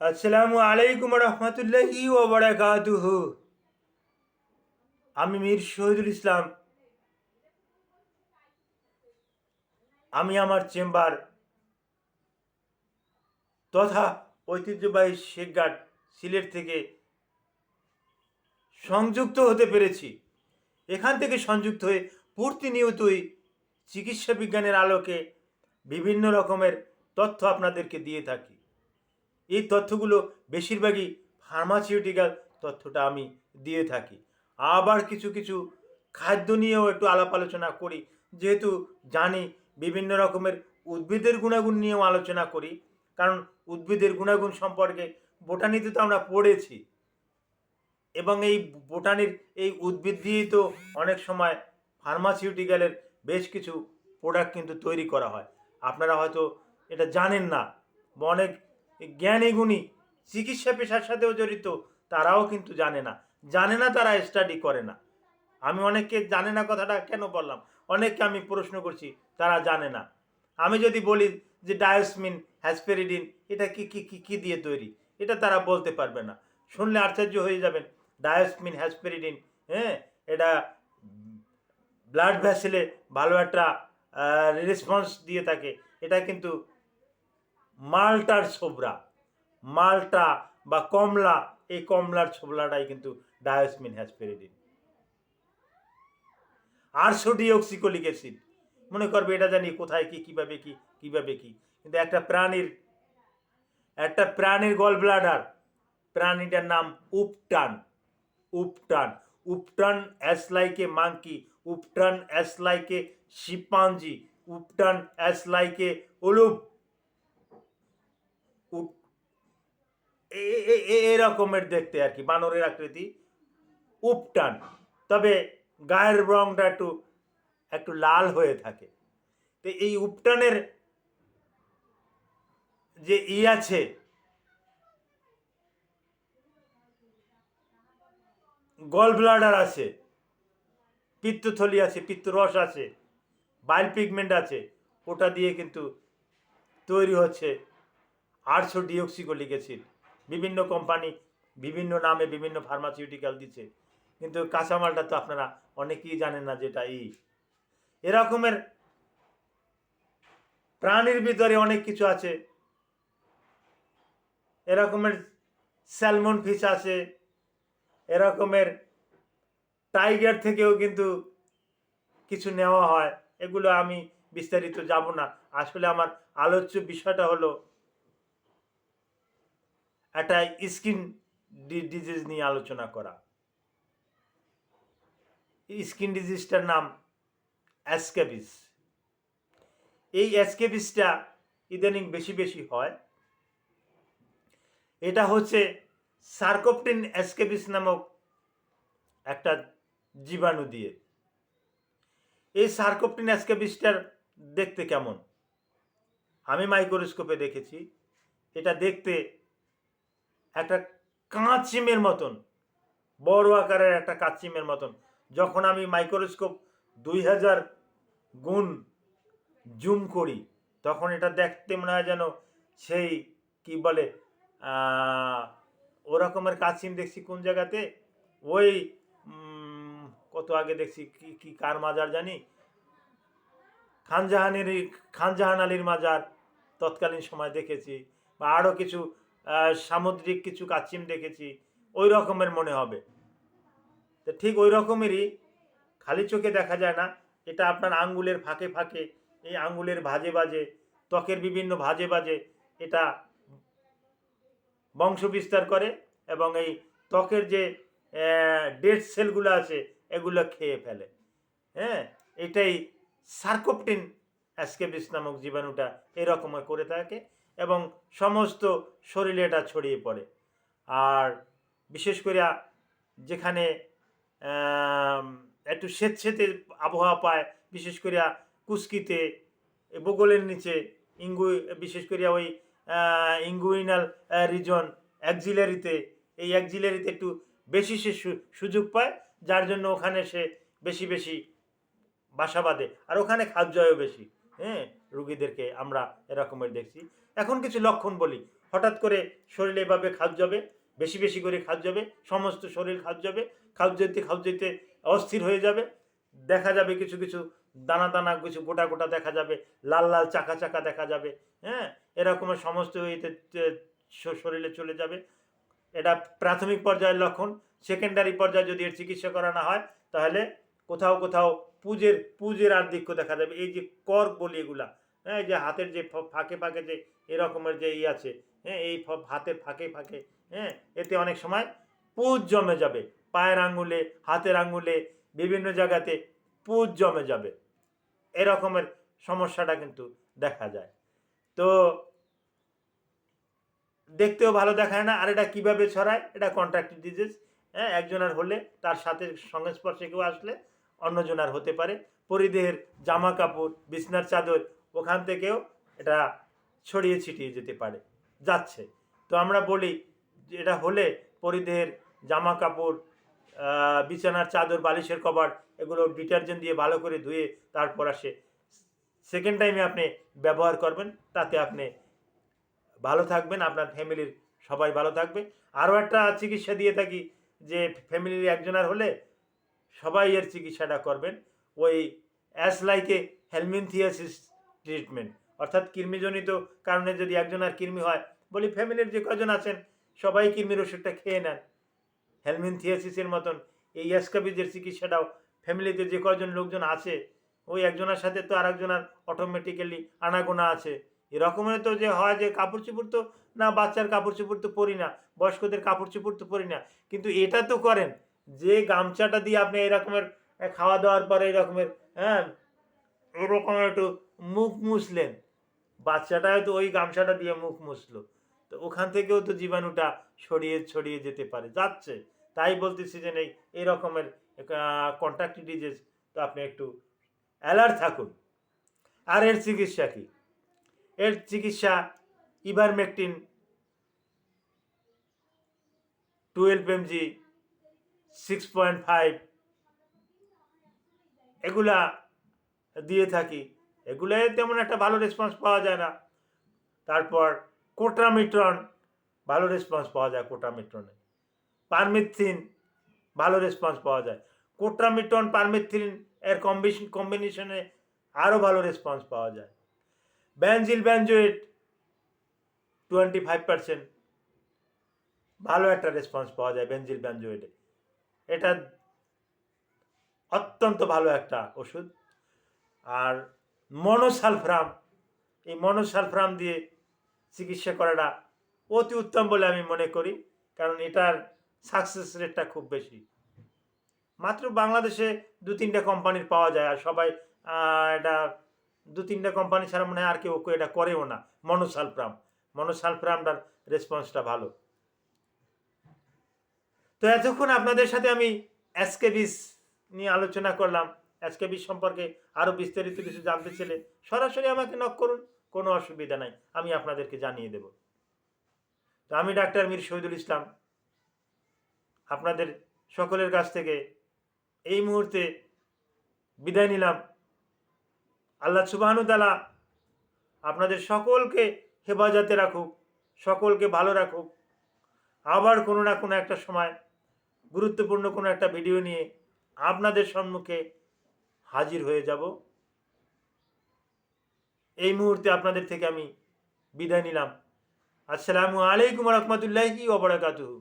আসসালামু আলাইকুম রহমতুল্লাহি ও বারাকাতুহু। আমি মীর শহীদুল ইসলাম। আমি আমার চেম্বার তথা ঐতিহ্যবাহী শেখঘাট সিলেট থেকে সংযুক্ত হতে পেরেছি। এখান থেকে সংযুক্ত হয়ে প্রতিনিয়তই চিকিৎসা বিজ্ঞানের আলোকে বিভিন্ন রকমের তথ্য আপনাদেরকে দিয়ে থাকি। এই তথ্যগুলো বেশিরভাগই ফার্মাসিউটিক্যাল তথ্যটা আমি দিয়ে থাকি। আবার কিছু কিছু খাদ্য নিয়েও একটু আলাপ আলোচনা করি। যেহেতু জানি বিভিন্ন রকমের উদ্ভিদের গুণাগুণ নিয়েও আলোচনা করি, কারণ উদ্ভিদের গুণাগুণ সম্পর্কে বোটানিতে তো আমরা পড়েছি। এবং এই বোটানির এই উদ্ভিদ দিয়েই তো অনেক সময় ফার্মাসিউটিক্যালের বেশ কিছু প্রোডাক্ট কিন্তু তৈরি করা হয়। আপনারা হয়তো এটা জানেন না অনেক জ্ঞানী গুণী, চিকিৎসা পেশার সাথেও জড়িত, তারাও কিন্তু জানে না। জানে না তারা স্টাডি করে না। আমি অনেককে জানে না কথাটা কেন বললাম? অনেককে আমি প্রশ্ন করছি, তারা জানে না। আমি যদি বলি যে ডায়োসমিন হ্যাসপেরিডিন এটা কি কি কি কি দিয়ে তৈরি? এটা তারা বলতে পারবে না। শুনলে আশ্চর্য হয়ে যাবেন। ডায়োসমিন হ্যাসপেরিডিন হ্যাঁ? এটা ব্লাড ভ্যাসেলে ভালো একটা রেসপন্স দিয়ে থাকে। এটা কিন্তু মালটার ছোবরা। মালটা বা কমলা, এই কমলার ছোবলাটাই কিন্তু ডায়োসমিন হ্যাসপেরিডিন আর সোডিওক্সিকোলিক অ্যাসিড। মনে করবে এটা জানি কোথায় কি, কীভাবে কি কীভাবে কি। কিন্তু একটা প্রাণীর একটা প্রাণীর গল ব্লাডার প্রাণীটার নাম উপটান। উপটান। উপটান অ্যাস লাইক এ মাঙ্কি। উপটান অ্যাস লাইক শিপাঞ্জি। উপটান অ্যাস লাইক ওলুপ। এরকমের দেখতে আর কি, বানরের আকৃতি। উপটান, তবে গায়ের রংটা একটু একটু লাল হয়ে থাকে। তো এই উপটানের যে ই আছে গল ব্লাডার আছে, পিত্তথলি আছে, পিত্তরস আছে, বাইল পিগমেন্ট আছে, ওটা দিয়ে কিন্তু তৈরি হচ্ছে আটশো ডিঅক্সিকোলিক অ্যাসিড বিভিন্ন কোম্পানি বিভিন্ন নামে বিভিন্ন ফার্মাসিউটিক্যাল দিচ্ছে। কিন্তু কাঁচামালটা তো আপনারা অনেকেই জানেন না যেটা ই। এরকমের প্রাণীর ভিতরে অনেক কিছু আছে। এরকমের স্যালমন ফিশ আছে। এরকমের টাইগার থেকেও কিন্তু কিছু নেওয়া হয়। এগুলো আমি বিস্তারিত যাব না। আসলে আমার আলোচ্য বিষয়টা হলো একটা স্কিন ডিজিজ নিয়ে আলোচনা করা। স্কিন ডিজিজটার নাম অ্যাসকেবিস। এই অ্যাসকেবিসটা ইদানিং বেশি বেশি হয়। এটা হচ্ছে সার্কোপটিন অ্যাসকেবিস নামক একটা জীবাণু দিয়ে। এই সার্কোপটিন অ্যাসকেবিসটার দেখতে কেমন? আমি মাইক্রোস্কোপে দেখেছি। এটা দেখতে একটা কাঁচিমের মতন, বড় আকারের একটা কাঁচিমের মতন। যখন আমি মাইক্রোস্কোপ দুই হাজার গুণ জুম করি, তখন এটা দেখতে মনে হয় যেন সেই, কি বলে ওরকমের কাছিম দেখছি কোন জায়গাতে? ওই কত আগে দেখছি, কি কি, কার মাজার জানি? খানজাহানের, খানজাহান আলীর মাজার তৎকালীন সময় দেখেছি, বা আরও কিছু সামুদ্রিক কিছু কাচিম দেখেছি, ওই রকমের মনে হবে। তো ঠিক ওই রকমেরই খালি চোখে দেখা যায় না, এটা আপনার আঙ্গুলের ফাঁকে ফাঁকে, এই আঙ্গুলের ভাজে বাজে ত্বকের বিভিন্ন ভাজে বাজে এটা বংশ বিস্তার করে এবং এই ত্বকের যে ডেড সেলগুলো আছে, এগুলো খেয়ে ফেলে। হ্যাঁ এটাই সার্কোপটিন অ্যাসকেবিস নামক জীবাণুটা এরকম করে থাকে। এবং সমস্ত শরীরে এটা ছড়িয়ে পড়ে। আর বিশেষ করে যেখানে একটু স্বেচ্ছেতে আবহাওয়া পায়, বিশেষ করে কুস্কিতে বগলের নিচে, ইঙ্গু, বিশেষ করে ওই ইঙ্গুইনাল রিজন অ্যাক্সিলারিতে এই অ্যাক্সিলারিতে একটু বেশি সে, সুযোগ পায়, যার জন্য ওখানে সে বেশি বেশি বাসা বাঁধে। আর ওখানে খাদ্যও বেশি হ্যাঁ? রুগীদেরকে আমরা এরকমের দেখছি। এখন কিছু লক্ষণ বলি। হঠাৎ করে শরীরে এভাবে খাদ যাবে, বেশি বেশি করে খাদ যাবে, সমস্ত শরীর খাদ যাবে খাদ যেতে খাদ যেতে অস্থির হয়ে যাবে। দেখা যাবে কিছু কিছু দানা দানা, কিছু গোটা গোটা দেখা যাবে, লাল লাল চাকা চাকা দেখা যাবে হ্যাঁ? এরকমের সমস্ত ইতে তে- শ- শরীরে চলে যাবে। এটা প্রাথমিক পর্যায়ের লক্ষণ। সেকেন্ডারি পর্যায়ে যদি এর চিকিৎসা করানো হয়, তাহলে কোথাও কোথাও পুজের পুজের আর্ধিক্য দেখা যাবে। এই যে কর বলি এগুলা হ্যাঁ যে হাতের যে ফাঁকে ফাঁকে যে এরকমের যে ই আছে হ্যাঁ এই হাতের ফাঁকে ফাঁকে হ্যাঁ এতে অনেক সময় পুজ জমে যাবে। পায়ের আঙ্গুলে, হাতের আঙ্গুলে, বিভিন্ন জায়গাতে পুজ জমে যাবে। এরকমের সমস্যাটা কিন্তু দেখা যায়। তো দেখতেও ভালো দেখায় না, আর এটা কীভাবে ছড়ায়, এটা কন্ট্রাক্টেড ডিজিজ হ্যাঁ একজনের হলে তার সাথে সংস্পর্শে কেউ আসলে অন্যজনার হতে পারে। পরিদেহের জামা কাপড়, বিছনার চাদর ওখান থেকেও এটা ছড়িয়ে ছিটিয়ে যেতে পারে, যাচ্ছে। তো আমরা বলি এটা হলে পরিদেহের জামা কাপড় বিছানার চাদর, বালিশের কভার এগুলো ডিটারজেন্ট দিয়ে ভালো করে ধুয়ে তারপর আসে। সেকেন্ড টাইমে আপনি ব্যবহার করবেন, তাতে আপনি ভালো থাকবেন, আপনার ফ্যামিলির সবাই ভালো থাকবে। আরও একটা চিকিৎসা দিয়ে থাকি যে ফ্যামিলির একজনের হলে সবাই এর চিকিৎসাটা করবেন। ওই অ্যাস লাইকে হেলমিনথিয়াসিস ট্রিটমেন্ট অর্থাৎ কৃমিজনিত কারণে যদি একজন আর কৃমি হয়, বলি ফ্যামিলির যে কজন আছেন, সবাই কৃমির ওষুধটা খেয়ে নেন। হেলমিনথিয়াসিসের মতন এই অ্যাসকাবিজের চিকিৎসাটাও ফ্যামিলিতে যে কজন লোকজন আছে, ওই একজনের সাথে তো আর একজনের অটোমেটিক্যালি আনাগোনা আছে। এরকমের তো যে হয় যে কাপড় চোপড় তো না, বাচ্চার কাপড় চোপড় তো পরি না, বয়স্কদের কাপড় চোপড় তো পরি না। কিন্তু এটা তো করেন, যে গামছাটা দিয়ে আপনি এরকমের খাওয়া দাওয়ার পরে এরকমের হ্যাঁ এরকম একটু মুখ মুছলেন বাচ্চাটা হয়তো ওই গামছাটা দিয়ে মুখ মুছলো তো ওখান থেকেও তো জীবাণুটা ছড়িয়ে ছড়িয়ে যেতে পারে। যাচ্ছে। তাই বলতেছি যে নেই এই রকমের কন্ট্যাক্ট ডিজিজ তো আপনি একটু অ্যালার্ট থাকুন। আর এর চিকিৎসা কি? এর চিকিৎসা ivermectin twelve mg six point five এগুলা দিয়ে থাকি। এগুলোয় তেমন একটা ভালো রেসপন্স পাওয়া যায় না। তারপর কোট্রামিট্রন ভালো রেসপন্স পাওয়া যায় কোট্রামিট্রনে পারমিথিন, ভালো রেসপন্স পাওয়া যায়। কোট্রামিট্রন পারমিথিন এর কম্বিনেশন কম্বিনেশনে আরও ভালো রেসপন্স পাওয়া যায়। Benzyl benzoate twenty five percent ভালো একটা রেসপন্স পাওয়া যায় বেনজিল ব্যানজোয়েটে এটা অত্যন্ত ভালো একটা ওষুধ। আর মনোসালফ্রাম, এই মনোসালফ্রাম দিয়ে চিকিৎসা করাটা অতি উত্তম বলে আমি মনে করি, কারণ এটার সাকসেস রেটটা খুব বেশি। মাত্র বাংলাদেশে দু তিনটা কোম্পানির পাওয়া যায়, আর সবাই এটা দু তিনটা কোম্পানি ছাড়া মনে হয় আর কেউ এটা করেও না, মনোসালফ্রাম। মনোসালফ্রামটার রেসপন্সটা ভালো। তো এতক্ষণ আপনাদের সাথে আমি অ্যাসকেবিস নিয়ে আলোচনা করলাম। অ্যাসকেবিস সম্পর্কে আরও বিস্তারিত কিছু জানতে চাইলে সরাসরি আমাকে নক করুন, কোনো অসুবিধা নাই, আমি আপনাদেরকে জানিয়ে দেব। তো আমি ডাক্তার মীর শহীদুল ইসলাম। আপনাদের সকলের কাছ থেকে এই মুহূর্তে বিদায় নিলাম। আল্লাহ সুবাহানু তালা আপনাদের সকলকে হেফাজতে রাখুক, সকলকে ভালো রাখুক। আবার কোনো না কোনো একটা সময়, গুরুত্বপূর্ণ কোনো একটা ভিডিও নিয়ে আপনাদের সম্মুখে হাজির হয়ে যাব। এই মুহূর্তে আপনাদের থেকে আমি বিদায় নিলাম। আসসালামু আলাইকুম রহমতুল্লাহি ওবরাকাতুহু